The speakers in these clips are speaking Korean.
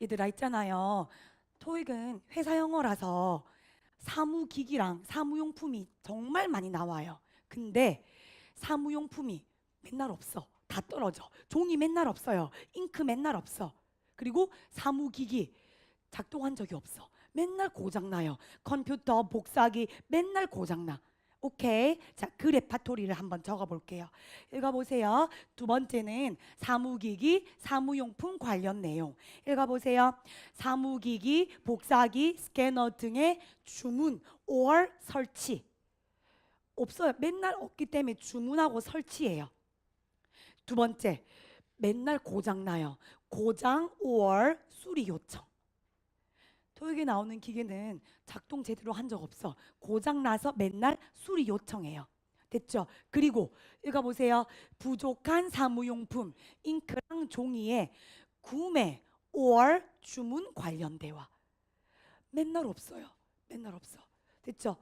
얘들아 있잖아요. 토익은 회사 영어라서 사무기기랑 사무용품이 정말 많이 나와요. 근데 사무용품이 맨날 없어. 다 떨어져. 종이 맨날 없어요. 잉크 맨날 없어. 그리고 사무기기 작동한 적이 없어. 맨날 고장나요. 컴퓨터 복사기 맨날 고장나. 오케이. 자, 그 레파토리를 한번 적어 볼게요. 읽어 보세요. 두 번째는 사무기기, 사무용품 관련 내용. 읽어 보세요. 사무기기, 복사기, 스캐너 등의 주문 or 설치. 없어요. 맨날 없기 때문에 주문하고 설치해요. 두 번째, 맨날 고장 나요. 고장 or 수리 요청. 토익에 나오는 기계는 작동 제대로 한 적 없어. 고장 나서 맨날 수리 요청해요. 됐죠? 그리고 읽어 보세요. 부족한 사무용품, 잉크랑 종이에 구매 or 주문 관련 대화. 맨날 없어요. 맨날 없어. 됐죠?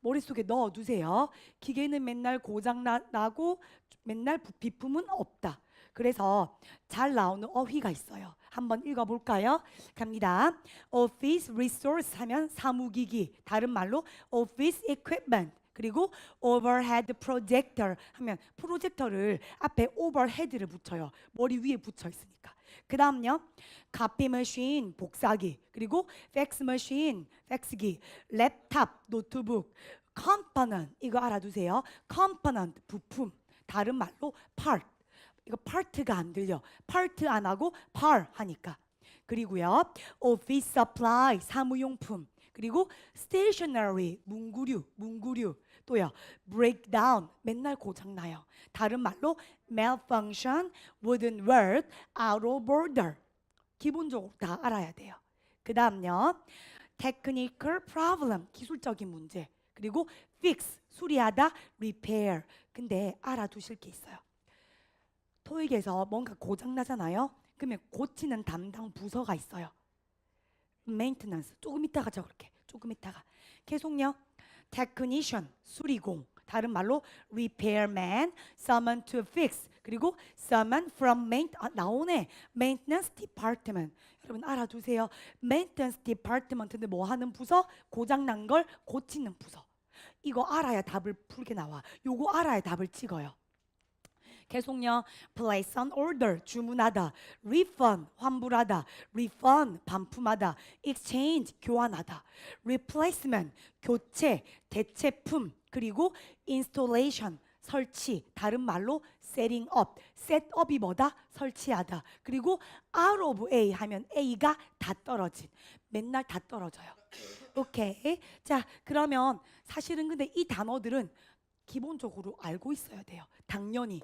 자, 머릿속에 넣어 두세요. 기계는 맨날 고장 나, 나고 맨날 부- 비품은 없다. 그래서 잘 나오는 어휘가 있어요. 한번 읽어 볼까요? 갑니다. Office resource 하면 사무기기, 다른 말로 office equipment. 그리고 overhead projector 하면 프로젝터를 앞에 overhead를 붙여요. 머리 위에 붙여 있으니까. 그 다음요. copy machine, 복사기. 그리고 fax machine, 팩스기. 랩탑, 노트북. component, 이거 알아두세요. component, 부품. 다른 말로 part. 이거 part가 안 들려. part 안 하고 par 하니까. 그리고요. office supply, 사무용품. 그리고 stationery, 문구류, 문구류. 또요. breakdown, 맨날 고장 나요. 다른 말로 malfunction, wouldn't work, out of order. 기본적으로 다 알아야 돼요. 그 다음요. technical problem, 기술적인 문제. 그리고 fix, 수리하다, repair. 근데 알아두실 게 있어요. 토익에서 뭔가 고장 나잖아요. 그러면 고치는 담당 부서가 있어요. Maintenance 조금 이따가 적을게. 조금 이따가 계속요. technician 수리공 다른 말로 repairman, someone to fix 그리고 someone from main 아, 나오네 maintenance department 여러분 알아두세요. maintenance department는 뭐 하는 부서? 고장 난 걸 고치는 부서. 이거 알아야 답을 풀게 나와. 요거 알아야 답을 찍어요. 계속요. place on order 주문하다, refund 환불하다, refund 반품하다, exchange 교환하다, replacement 교체 대체품 그리고 installation 설치. 다른 말로 setting up. setup이 뭐다? 설치하다. 그리고 out of A 하면 A가 다 떨어진. 맨날 다 떨어져요. 오케이 자 그러면 사실은 근데 이 단어들은 기본적으로 알고 있어야 돼요. 당연히